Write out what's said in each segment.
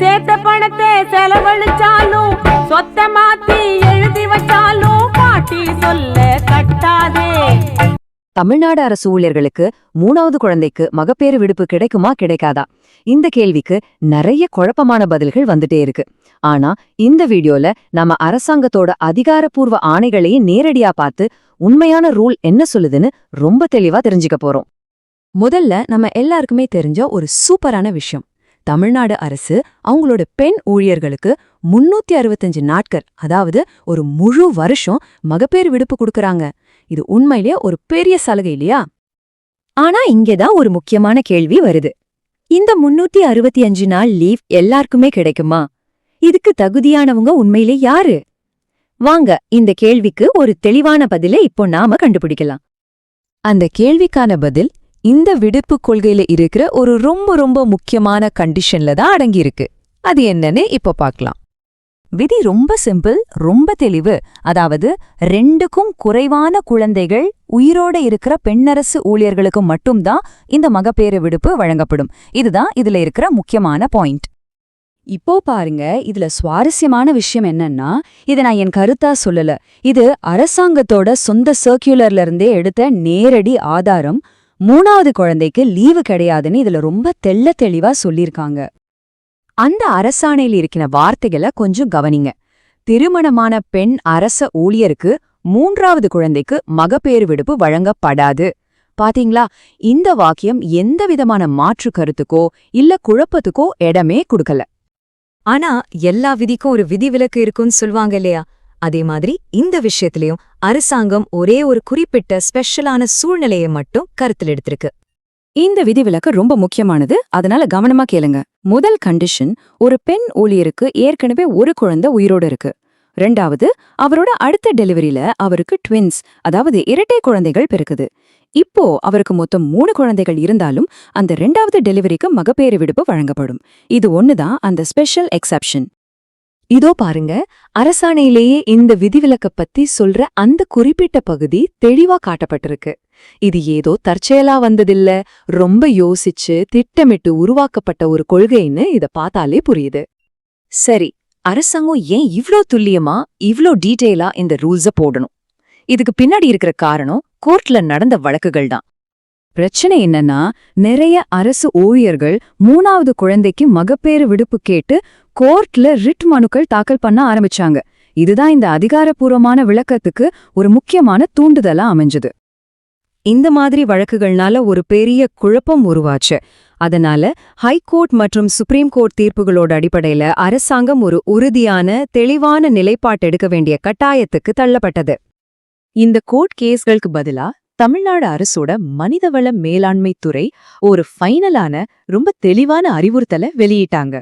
சேர்த்த பணத்தை செலவழிச்சாலும் சொத்த மாத்தி எழுதி வச்சாலும் பாட்டி சொல்ல கட்டாதே. தமிழ்நாடு அரசு ஊழியர்களுக்கு மூணாவது குழந்தைக்கு மகப்பேறு விடுப்பு கிடைக்குமா கிடைக்காதா? இந்த கேள்விக்கு நிறைய குழப்பமான பதில்கள் வந்துட்டே இருக்கு. ஆனா இந்த வீடியோல நம்ம அரசாங்கத்தோட அதிகாரப்பூர்வ ஆணைகளையும் நேரடியா பார்த்து உண்மையான ரூல் என்ன சொல்லுதுன்னு ரொம்ப தெளிவா தெரிஞ்சுக்க போறோம். முதல்ல நம்ம எல்லாருக்குமே தெரிஞ்ச ஒரு சூப்பரான விஷயம். தமிழ்நாடு அரசு அவங்களோட பெண் ஊழியர்களுக்கு முன்னூத்தி அறுபத்தஞ்சு நாட்கள் அதாவது ஒரு முழு வருஷம் மகப்பேறு விடுப்பு கொடுக்கறாங்க. இது உண்மையிலேயே ஒரு பெரிய சலுகை இல்லையா? ஆனா இங்கதான் ஒரு முக்கியமான கேள்வி வருது. இந்த முன்னூத்தி அறுபத்தி அஞ்சு நாள் லீவ் எல்லாருக்குமே கிடைக்குமா? இதுக்கு தகுதியானவங்க உண்மையிலே யாரு? வாங்க இந்த கேள்விக்கு ஒரு தெளிவான பதிலை இப்போ நாம கண்டுபிடிக்கலாம். அந்த கேள்விக்கான பதில் இந்த விடுப்பு கொள்கையில இருக்கிற ஒரு ரொம்ப ரொம்ப முக்கியமான கண்டிஷன்ல தான் அடங்கியிருக்கு. அது என்னன்னு இப்போ பார்க்கலாம். விதி ரொம்ப சிம்பிள் ரொம்ப தெளிவு. அதாவது ரெண்டுக்கும் குறைவான குழந்தைகள் உயிரோட இருக்கிற பெண்ணரசு ஊழியர்களுக்கு மட்டும்தான் இந்த மகப்பேறு விடுப்பு வழங்கப்படும். இதுதான் இதுல இருக்கிற முக்கியமான பாயிண்ட் இப்போ பாருங்க இதுல சுவாரஸ்யமான விஷயம் என்னன்னா இதை நான் என் கருத்தா சொல்லல. இது அரசாங்கத்தோட சொந்த சர்க்குலர்ல இருந்தே எடுத்த நேரடி ஆதாரம் மூணாவது குழந்தைக்கு லீவு கிடையாதுன்னு இதுல ரொம்ப தெள்ள தெளிவா சொல்லியிருக்காங்க. அந்த அரசாணையில் இருக்கிற வார்த்தைகளை கொஞ்சம் கவனிங்க. திருமணமான பெண் அரச ஊழியருக்கு மூன்றாவது குழந்தைக்கு மகப்பேறு விடுப்பு வழங்கப்படாது. பாத்தீங்களா? இந்த வாக்கியம் எந்த விதமான மாற்று கருத்துக்கோ இல்ல குழப்பத்துக்கோ இடமே கொடுக்கல. ஆனா எல்லா விதிக்கும் ஒரு விதிவிலக்கு இருக்குன்னு சொல்வாங்க இல்லையா? அதே மாதிரி இந்த விஷயத்திலையும் அரசாங்கம் ஒரே ஒரு குறிப்பிட்ட ஸ்பெஷலான சூழ்நிலையை மட்டும் கருத்தில் எடுத்திருக்கு. இந்த விதிவிலக்கு ரொம்ப முக்கியமானது. அதனால கவனமா கேளுங்க. முதல் கண்டிஷன் ஒரு பெண் ஊழியருக்கு ஏற்கனவே ஒரு குழந்தை உயிரோட இருக்கு. ரெண்டாவது அவரோட அடுத்த டெலிவரியில அவருக்கு ட்வின்ஸ் அதாவது இரட்டை குழந்தைகள் பிறக்குது. இப்போ அவருக்கு மொத்தம் மூணு குழந்தைகள் இருந்தாலும் அந்த ரெண்டாவது டெலிவரிக்கு மகப்பேறு விடுப்பு வழங்கப்படும். இது ஒண்ணுதான் அந்த ஸ்பெஷல் எக்ஸப்ஷன் இதோ பாருங்க அரசாணையிலேயே இந்த விதிவிலக்க பத்தி சொல்ற அந்த குறிப்பிட்ட பகுதி தெளிவா காட்டப்பட்டிருக்கு. இது ஏதோ தற்செயலா வந்ததில்ல. ரொம்ப யோசிச்சு திட்டமிட்டு உருவாக்கப்பட்ட ஒரு கொள்கைன்னு இத பார்த்தாலே புரியுது. சரி அரசாங்கம் ஏன் இவ்ளோ துல்லியமா இவ்ளோ டீட்டெயிலா இந்த ரூல்ஸ போடணும்? இதுக்கு பின்னாடி இருக்கிற காரணம் கோர்ட்ல நடந்த வழக்குகள் தான் பிரச்சனை என்னன்னா நிறைய அரசு ஊழியர்கள் மூணாவது குழந்தைக்கு மகப்பேறு விடுப்பு கேட்டு கோர்ட்ல ரிட் மனுக்கள் தாக்கல் பண்ண ஆரம்பிச்சாங்க. இதுதான் இந்த அதிகாரப்பூர்வமான விளக்கத்துக்கு ஒரு முக்கியமான தூண்டுதலா அமைஞ்சது. இந்த மாதிரி வழக்குகள்னால ஒரு பெரிய குழப்பம் உருவாச்சு. அதனால ஹைகோர்ட் மற்றும் சுப்ரீம் கோர்ட் தீர்ப்புகளோட அடிப்படையில அரசாங்கம் ஒரு உறுதியான தெளிவான நிலைப்பாட்டு எடுக்க வேண்டிய கட்டாயத்துக்கு தள்ளப்பட்டது. இந்த கோர்ட் கேஸ்களுக்கு பதிலா தமிழ்நாடு அரசோட மனிதவள மேலாண்மை துறை ஒரு ஃபைனலான ரொம்ப தெளிவான அறிவுறுத்தலை வெளியிட்டாங்க.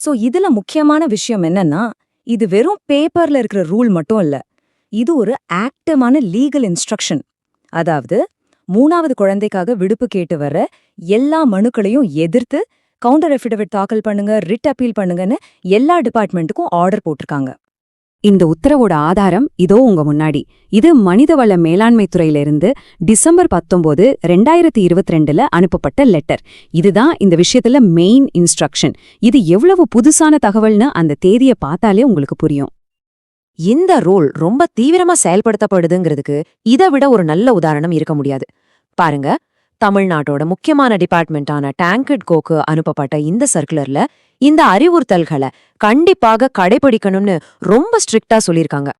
சோ இதுல முக்கியமான விஷயம் என்னன்னா இது வெறும் பேப்பர்ல இருக்கிற ரூல் மட்டும் இல்ல. இது ஒரு ஆக்டிவான லீகல் இன்ஸ்ட்ரக்ஷன். அதாவது மூணாவது குழந்தைக்காக விடுப்பு கேட்டு வர்ற எல்லா மனுக்களையும் எதிர்த்து கவுண்டர் எஃபிடவிட் தாக்கல் பண்ணுங்க ரிட் அப்பீல் பண்ணுங்கன்னு எல்லா டிபார்ட்மெண்ட்டுக்கும் ஆர்டர் போட்டிருக்காங்க. இந்த உத்தரவோட ஆதாரம் இதோ உங்க முன்னாடி. இது மனிதவள மேலாண்மை துறையிலிருந்து டிசம்பர் பத்தொன்பது ரெண்டாயிரத்தி இருபத்தி ரெண்டுல அனுப்பப்பட்ட லெட்டர். இதுதான் இந்த விஷயத்துல மெயின் இன்ஸ்ட்ரக்ஷன் இது எவ்வளவு புதுசான தகவல்னு அந்த தேதியை பார்த்தாலே உங்களுக்கு புரியும். இந்த ரோல் ரொம்ப தீவிரமா செயல்படுத்தப்படுதுங்கிறதுக்கு இதை விட ஒரு நல்ல உதாரணம் இருக்க முடியாது. பாருங்க தமிழ்நாட்டோட முக்கியமான டிபார்ட்மெண்டான டேங்கட் கோக்கு அனுப்பப்பட்ட இந்த சர்க்குலர்ல இந்த அறிவுறுத்தல்களை கண்டிப்பாக கடைபிடிக்கணும்னு ரொம்ப ஸ்ட்ரிக்டா சொல்லியிருக்காங்க.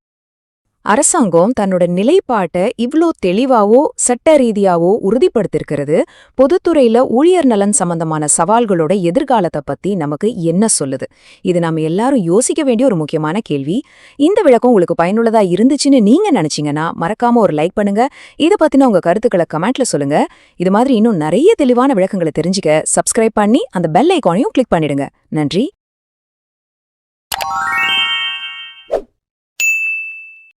அரசாங்கம் தன்னோட நிலைப்பாட்டை இவ்ளோ தெளிவாவோ சட்ட ரீதியாவோ உறுதிப்படுத்திருக்கிறது. பொதுத்துறையில ஊழியர் நலன் சம்பந்தமான சவால்களோட எதிர்காலத்தை பத்தி நமக்கு என்ன சொல்லுது? இது நாம எல்லாரும் யோசிக்க வேண்டிய ஒரு முக்கியமான கேள்வி. இந்த விளக்கம் உங்களுக்கு பயனுள்ளதா இருந்துச்சுன்னு நீங்க நினைச்சீங்கன்னா மறக்காம ஒரு லைக் பண்ணுங்க. இதை பத்தின உங்க கருத்துக்களை கமெண்ட்ல சொல்லுங்க. இது மாதிரி இன்னும் நிறைய தெளிவான விளக்கங்களை தெரிஞ்சுக்க சப்ஸ்கிரைப் பண்ணி அந்த பெல் ஐக்கானையும் கிளிக் பண்ணிடுங்க. நன்றி.